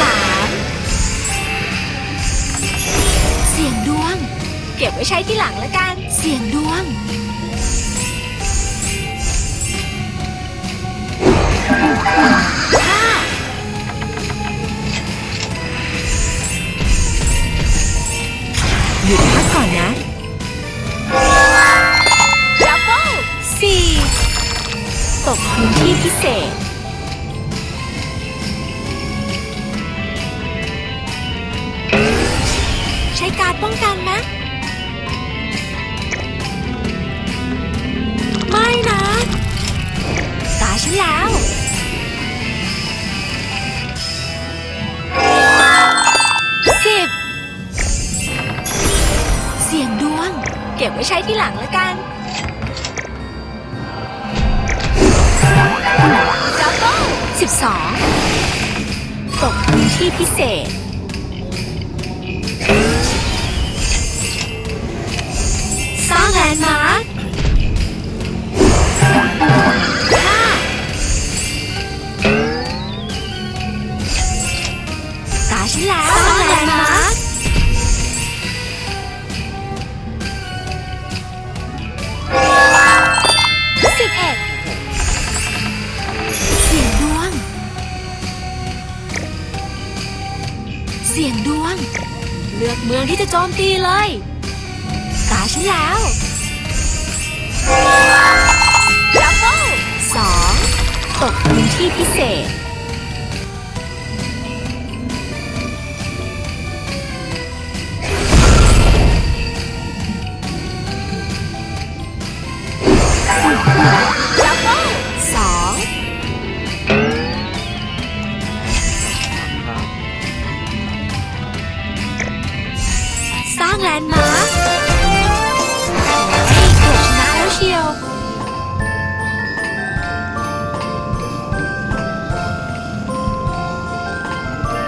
สามเสียงดวง เก็บไว้ใช้ที่หลังล้วกัน เสียงดวง ห้าหยุดพักก่อนนะดับเบิลสี่ตกพื้นที่พิเศษ การป้องกันนะ ไม่นะ ตาฉันแล้ว สิบ เสียงดวง เก็บไว้ใช้ที่หลังแล้วกันดับเบิ้ลสิบสองตกพื้นที่พิเศษ ฉันแล้วสร้างแลนด์มาร์คสิบเอ็ดเสียงดวง เสียงดวง เลือกเมืองที่จะโจมตีเลยตาฉันแล้ว แลนด์มาร์ค